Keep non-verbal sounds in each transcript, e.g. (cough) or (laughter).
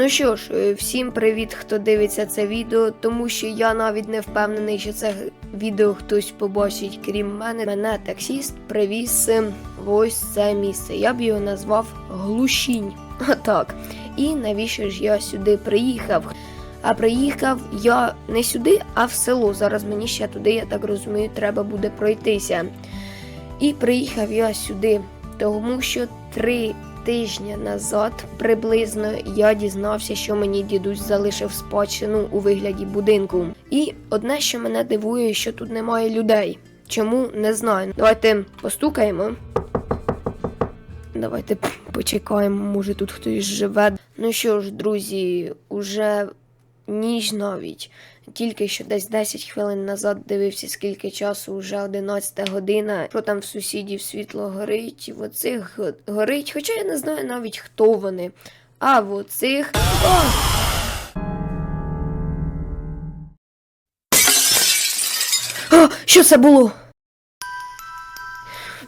Ну що ж, е, всім привіт, хто дивиться це відео, тому що я навіть не впевнений, що це відео хтось побачить, крім мене. Мене таксіст привіз е, ось це місце. Я б його назвав Глушінь. (laughs) Отак. І навіщо ж я сюди приїхав? А приїхав я не сюди, а в село. Зараз мені ще туди, я так розумію, треба буде пройтися. І приїхав я сюди, тому що три тижні назад приблизно я дізнався, що мені дідусь залишив спадщину у вигляді будинку. І одне, що мене дивує, що тут немає людей. Чому не знаю. Давайте постукаємо. Давайте почекаємо, може тут хтось живе. Ну що ж, друзі, уже ніч навіть. Тільки що десь 10 хвилин назад дивився, скільки часу, вже 11 година. Що там в сусідів світло горить, в оцих горить. Хоча я не знаю навіть хто вони. А в оцих. О! А, що це було?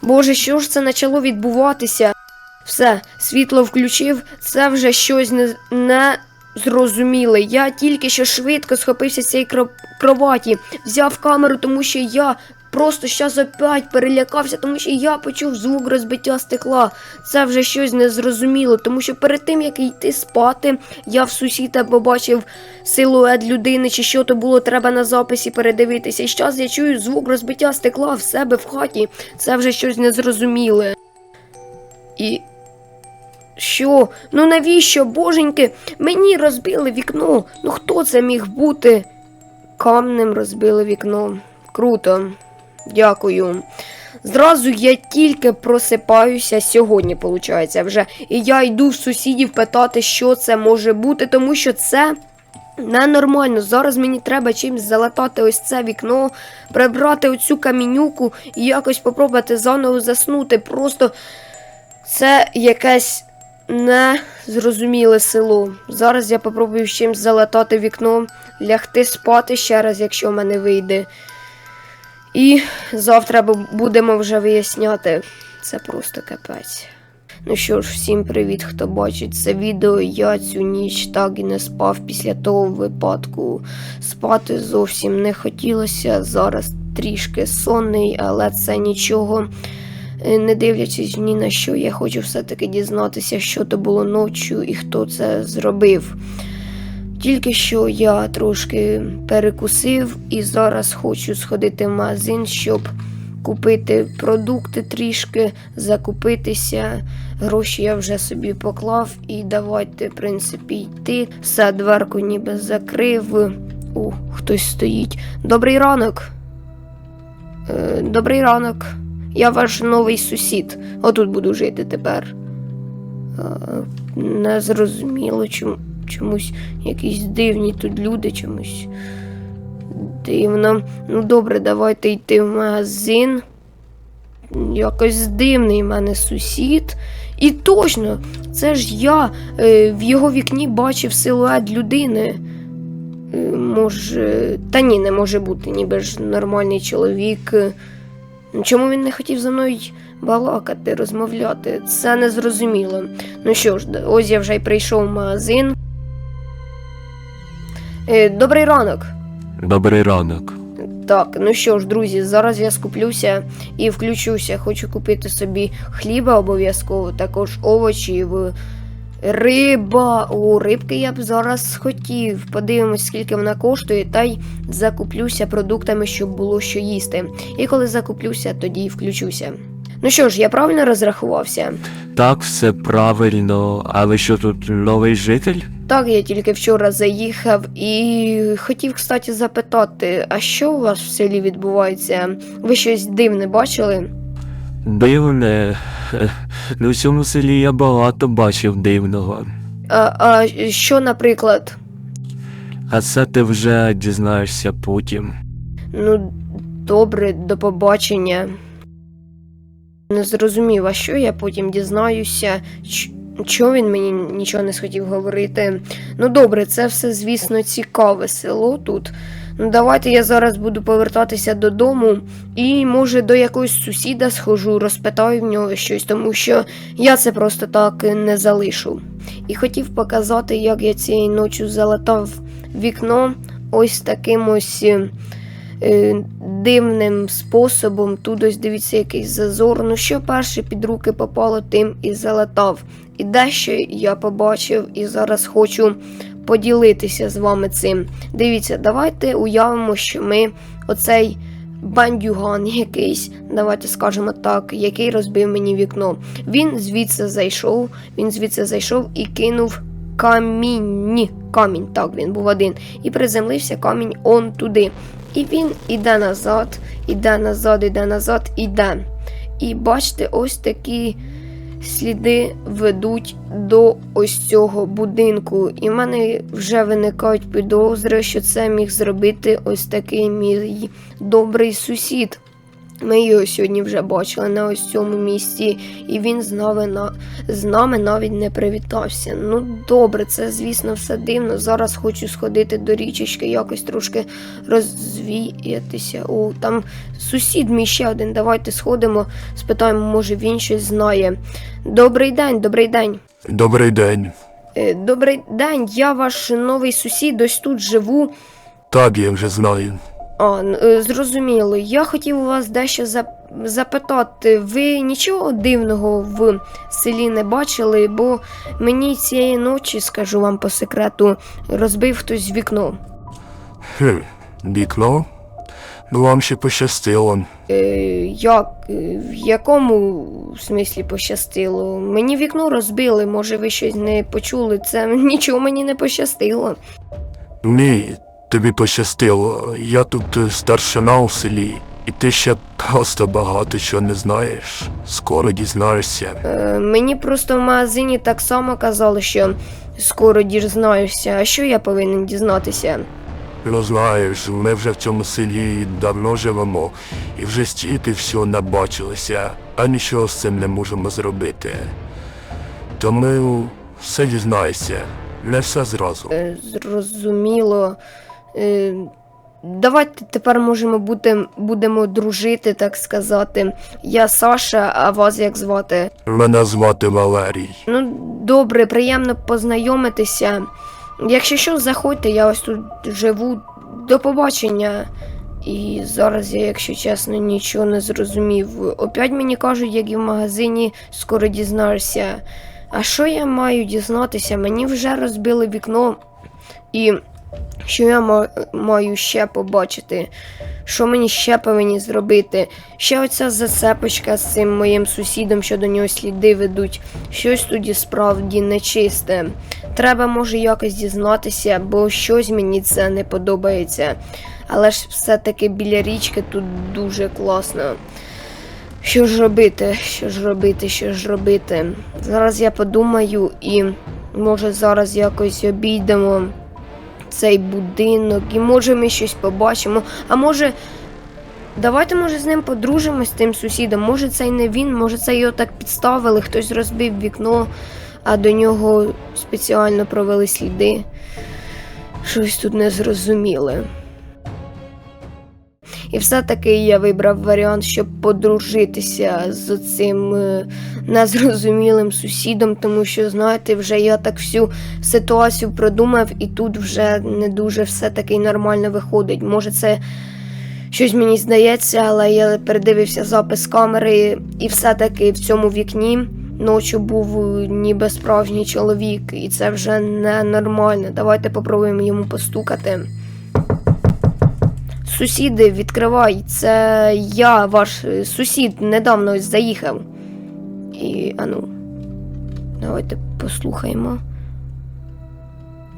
Боже, що ж це почало відбуватися? Все, світло включив, це вже щось не, не зрозуміле. Я тільки що швидко схопився з цієї кроваті, взяв камеру, тому що я просто щас опять перелякався, тому що я почув звук розбиття стекла. Це вже щось незрозуміло, тому що перед тим як йти спати, я в сусіда побачив силует людини, чи що то було, треба на записі передивитися. І зараз я чую звук розбиття стекла в себе в хаті. Це вже щось незрозуміле. І. Що? Ну навіщо, боженьки? Мені розбили вікно. Ну хто це міг бути? Камнем розбили вікно. Круто. Дякую. Зразу я тільки просипаюся сьогодні, виходить, вже. І я йду в сусідів питати, що це може бути, тому що це ненормально. Зараз мені треба чимось залатати ось це вікно, прибрати оцю камінюку і якось попробувати заново заснути. Просто це якесь незрозуміле село. Зараз я попробую чимось залатати вікно, лягти спати ще раз, якщо в мене вийде. І завтра будемо вже виясняти. Це просто капець. Ну що ж, всім привіт, хто бачить це відео. Я цю ніч так і не спав після того випадку. Спати зовсім не хотілося. Зараз трішки сонний, але це нічого. Е, Не дивлячись ні на що, я хочу все-таки дізнатися, що то було ночі і хто це зробив. Тільки що я трошки перекусив і зараз хочу сходити в магазин, щоб купити продукти трішки, закупитися. Гроші я вже собі поклав і давайте, в принципі, йти. Все, дверку ніби закрив. О, хтось стоїть. Добрий ранок. Е, добрий ранок. Я ваш новий сусід. Отут буду жити тепер. Е, не зрозуміло, чому, чомусь якісь дивні тут люди, чомусь дивно. Ну добре, давайте йти в магазин. Якось дивний в мене сусід. І точно, це ж я е, в його вікні бачив силует людини. Е, може, та ні, не може бути, ніби ж нормальний чоловік. Чому він не хотів за мною балакати, розмовляти? Це незрозуміло. Ну що ж, ось я вже й прийшов в магазин. Е, добрий ранок. Добрий ранок. Так, ну що ж, друзі, зараз я скуплюся і включуся. Хочу купити собі хліба обов'язково, також овочі, в- риба. О, рибки я б зараз хотів. Подивимось, скільки вона коштує, та й закуплюся продуктами, щоб було що їсти. І коли закуплюся, тоді включуся. Ну що ж, я правильно розрахувався? Так, все правильно. А ви що тут новий житель? Так, я тільки вчора заїхав і хотів, кстати, запитати, а що у вас в селі відбувається? Ви щось дивне бачили? Дивне. Е, Ну, в цьому селі я багато бачив дивного. А, а що, наприклад? А це ти вже дізнаєшся потім. Ну, добре, до побачення. Не зрозумів, а що я потім дізнаюся? Чого він мені нічого не схотів говорити? Ну добре, це все, звісно, цікаве село тут. Ну, давайте я зараз буду повертатися додому і, може, до якогось сусіда схожу, розпитаю в нього щось, тому що я це просто так не залишу. І хотів показати, як я цієї ночі залетав вікно ось таким ось е, е, дивним способом. Тут ось дивіться якийсь зазор. Ну що перше під руки попало, тим і залетав. І дещо я побачив і зараз хочу поділитися з вами цим. Дивіться, давайте уявимо, що ми оцей бандюган якийсь, давайте скажемо так, який розбив мені вікно. Він звідси зайшов, він звідси зайшов і кинув камінь. Камінь, так, він був один. І приземлився камінь он туди. І він іде назад, іде назад, іде назад, іде. І бачите, ось такі сліди ведуть до ось цього будинку. І в мене вже виникають підозри, що це міг зробити ось такий мій добрий сусід. Ми його сьогодні вже бачили на ось цьому місці, і він з нами, на... з нами навіть не привітався. Ну добре, це звісно все дивно. Зараз хочу сходити до річечки, якось трошки розвіятися. О, там сусід мій ще один. Давайте сходимо, спитаємо, може він щось знає. Добрий день, добрий день. Добрий день. Е, Добрий день, я ваш новий сусід, ось тут живу. Так, я вже знаю. А, е, зрозуміло. Я хотів у вас дещо зап- запитати. Ви нічого дивного в селі не бачили, бо мені цієї ночі, скажу вам по секрету, розбив хтось вікно. Хм, вікно? Ну вам ще пощастило. Е, як? Е, В якому смислі пощастило? Мені вікно розбили, може ви щось не почули. Це (laughs) нічого мені не пощастило. Ні, тобі пощастило. Я тут е, старшина у селі, і ти ще просто багато чого не знаєш. Скоро дізнаєшся. Е, мені просто в магазині так само казали, що скоро дізнаєшся. А що я повинен дізнатися? Ну знаєш, ми вже в цьому селі давно живемо, і вже стільки всього набачилося, а нічого з цим не можемо зробити. Тому все дізнаєшся, не все зразу. Е, Зрозуміло. Е, Давайте тепер можемо бути, будемо дружити, так сказати. Я Саша, а вас як звати? Мене звати Валерій. Ну, добре, приємно познайомитися. Якщо що, заходьте, я ось тут живу. До побачення. І зараз я, якщо чесно, нічого не зрозумів. Опять мені кажуть, як і в магазині, скоро дізнаєшся. А що я маю дізнатися? Мені вже розбили вікно. І що я маю ще побачити? Що мені ще повинні зробити? Ще оця зацепочка з цим моїм сусідом, що до нього сліди ведуть. Щось тоді справді нечисте. Треба, може, якось дізнатися, бо щось мені це не подобається. Але ж все-таки біля річки тут дуже класно. Що ж робити? Що ж робити? Що ж робити? Зараз я подумаю і може зараз якось обійдемо цей будинок, і може ми щось побачимо. А може. Давайте, може, з ним подружимось з тим сусідом. Може, це й не він, може, це його так підставили, хтось розбив вікно, а до нього спеціально провели сліди. Щось тут не зрозуміле. І все-таки я вибрав варіант, щоб подружитися з цим е, незрозумілим сусідом, тому що, знаєте, вже я так всю ситуацію продумав, і тут вже не дуже все таки нормально виходить. Може, це щось мені здається, але я передивився запис камери, і все-таки в цьому вікні ночі був е, ніби справжній чоловік, і це вже ненормально. Давайте попробуємо йому постукати. Сусіди, відкривай, це я, ваш сусід, недавно заїхав. І ану, давайте послухаємо.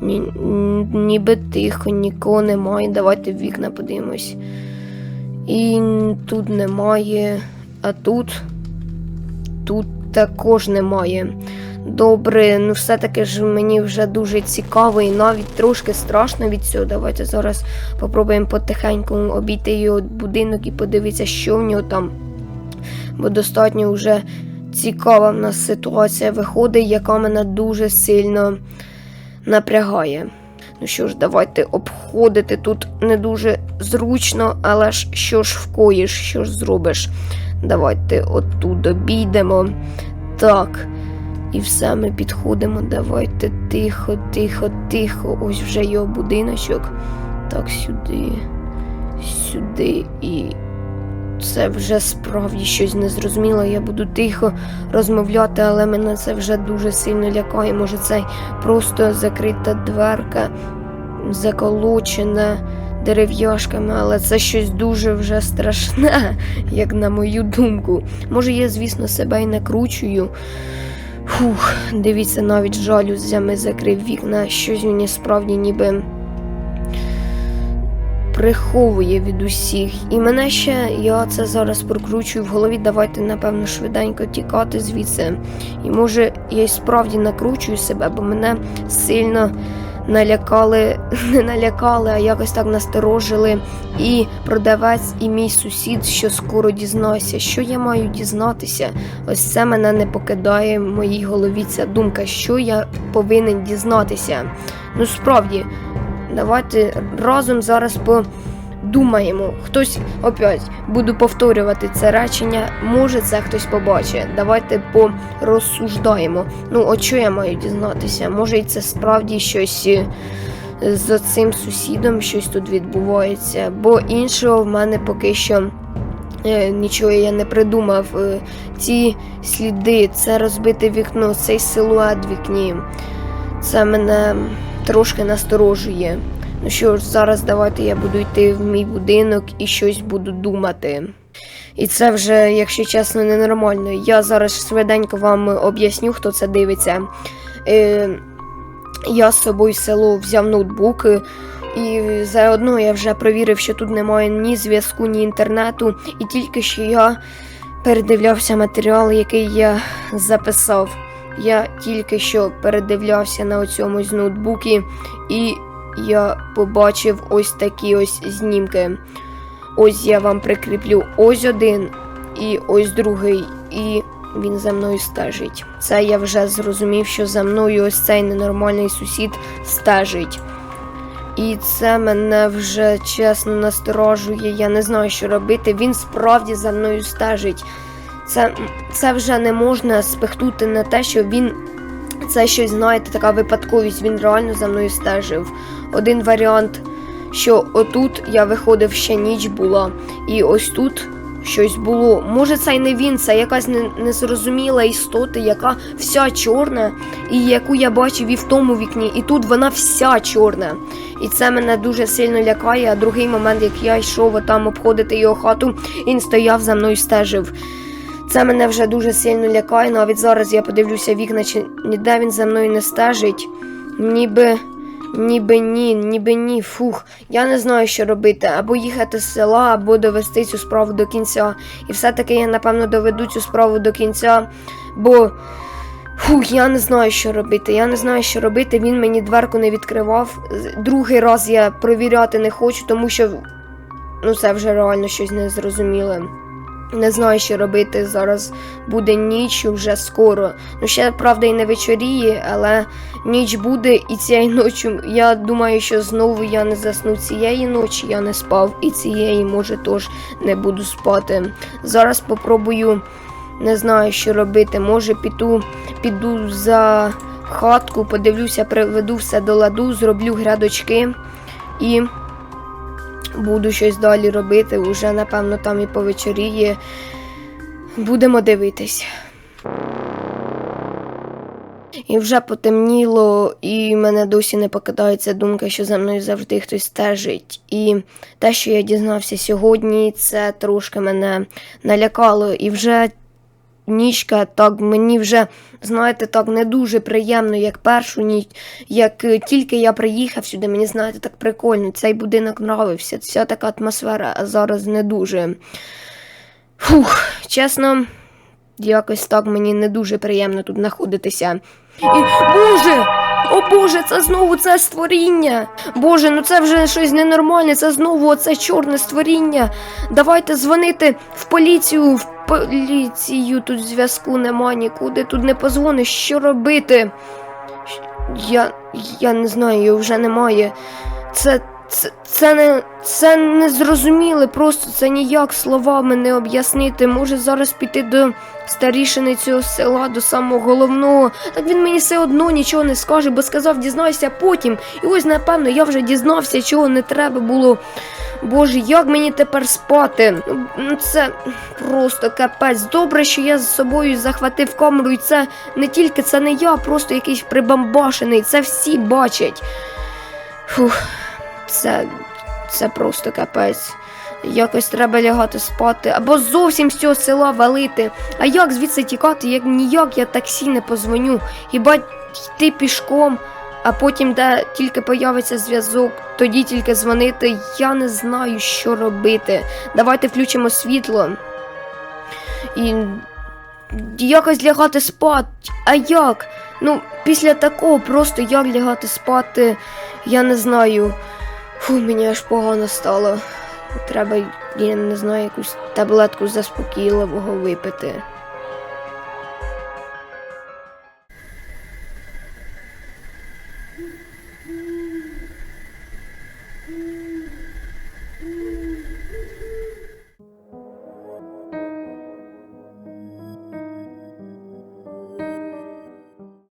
Ні, ніби тихо, нікого немає. Давайте в вікна подивимось. І тут немає. А тут. Тут також немає. Добре, ну все-таки ж мені вже дуже цікаво і навіть трошки страшно від цього. Давайте зараз попробуємо потихеньку обійти його будинок і подивитися, що в нього там. Бо достатньо вже цікава в нас ситуація виходить, яка мене дуже сильно напрягає. Ну що ж, давайте обходити тут не дуже зручно, але ж що ж вкоїш, що ж зробиш? Давайте отут обійдемо. Так. І все ми підходимо. Давайте тихо, тихо, тихо. Ось вже його будиночок. Так, сюди, сюди і. Це вже справді щось незрозуміле. Я буду тихо розмовляти, але мене це вже дуже сильно лякає. Може, це просто закрита дверка, заколочена дерев'яшками, але це щось дуже вже страшне, (laughs) як на мою думку. Може, я, звісно, себе і накручую. Фух, дивіться, навіть жалюзями закрив вікна, щось мені справді ніби приховує від усіх. І мене ще я це зараз прокручую в голові. Давайте, напевно, швиденько тікати звідси. І може я й справді накручую себе, бо мене сильно налякали, (laughs) не налякали, а якось так насторожили. І продавець, і мій сусід, що скоро дізнався, що я маю дізнатися. Ось це мене не покидає в моїй голові. Ця думка, що я повинен дізнатися. Ну справді, давайте разом зараз подумаємо. Хтось опять буду повторювати це речення. Може, це хтось побачить. Давайте порозсуждаємо. Ну, от що я маю дізнатися? Може, це справді щось. е, З цим сусідом щось тут відбувається, бо іншого в мене поки що е, нічого я не придумав. Е, ці сліди, це розбите вікно, цей силует в вікні. Це мене трошки насторожує. Ну що ж, зараз давайте я буду йти в мій будинок і щось буду думати. І це вже, якщо чесно, ненормально. Я зараз швиденько вам об'ясню, хто це дивиться. Е, я з собою в село взяв ноутбук. е, І заодно я вже провірив, що тут немає ні зв'язку, ні інтернету, і тільки що я передивлявся матеріал, який я записав. Я тільки що передивлявся на цьому з ноутбукі, і я побачив ось такі ось знімки. Ось я вам прикріплю ось один і ось другий, і він за мною стежить. Це я вже зрозумів, що за мною ось цей ненормальний сусід стежить. І це мене вже чесно насторожує. Я не знаю, що робити. Він справді за мною стежить. Це, це вже не можна спихнути на те, що він. Це щось, знаєте, така випадковість. Він реально за мною стежив. Один варіант, що отут я виходив ще ніч була, і ось тут щось було. Може, це й не він, це якась незрозуміла істота, яка вся чорна, і яку я бачив і в тому вікні, і тут вона вся чорна. І це мене дуже сильно лякає. А другий момент, як я йшов отам обходити його хату, він стояв за мною стежив. Це мене вже дуже сильно лякає. Навіть зараз я подивлюся вікна, чи ніде він за мною не стежить. Ніби. Ніби ні, ніби ні, фух. Я не знаю, що робити. Або їхати з села, або довести цю справу до кінця. І все-таки я, напевно, доведу цю справу до кінця, бо фух, я не знаю, що робити. Я не знаю, що робити. Він мені дверку не відкривав. Другий раз я провіряти не хочу, тому що ну це вже реально щось незрозуміле. Не знаю, що робити. Зараз буде ніч вже скоро. Ну, ще, правда, і не вечоріє, але ніч буде, і цієї ночі я думаю, що знову я не засну цієї ночі, я не спав, і цієї, може, теж не буду спати. Зараз попробую, не знаю, що робити. Може, піду, піду за хатку, подивлюся, приведу все до ладу, зроблю грядочки і буду щось далі робити. Уже, напевно, там і повечоріє. Будемо дивитись. І вже потемніло, і мене досі не покидається думка, що за мною завжди хтось стежить. І те, що я дізнався сьогодні, це трошки мене налякало. І вже нічка, так мені вже, знаєте, так не дуже приємно, як першу ніч. Як е, тільки я приїхав сюди, мені знаєте, так прикольно. Цей будинок нравився, вся така атмосфера, зараз не дуже. Фух, чесно, якось так мені не дуже приємно тут знаходитися. І, Боже! О Боже, це знову це створіння. Боже, ну це вже щось ненормальне, це знову оце чорне створіння. Давайте дзвонити в поліцію, в поліцію тут зв'язку нема нікуди, тут не позвониш, що робити. Я я не знаю, його вже немає. Це. Це, це не це не зрозуміле, просто це ніяк словами не об'яснити. Може зараз піти до старішини цього села, до самого головного. Так він мені все одно нічого не скаже, бо сказав, дізнайся потім. І ось, напевно, я вже дізнався, чого не треба було. Боже, як мені тепер спати? Ну, Це просто капець. Добре, що я з собою захватив камеру, і це не тільки це не я, просто якийсь прибамбашений. Це всі бачать. Фух, це, це просто капець. Якось треба лягати спати, або зовсім з цього села валити. А як звідси тікати, як ніяк я таксі не позвоню. Хіба йти пішком, а потім, де тільки появиться зв'язок, тоді тільки дзвонити. Я не знаю, що робити. Давайте включимо світло. І якось лягати спати. А як? Ну, після такого просто як лягати спати, я не знаю. Фу, мені аж погано стало. Треба, я не знаю, якусь таблетку заспокійливого випити.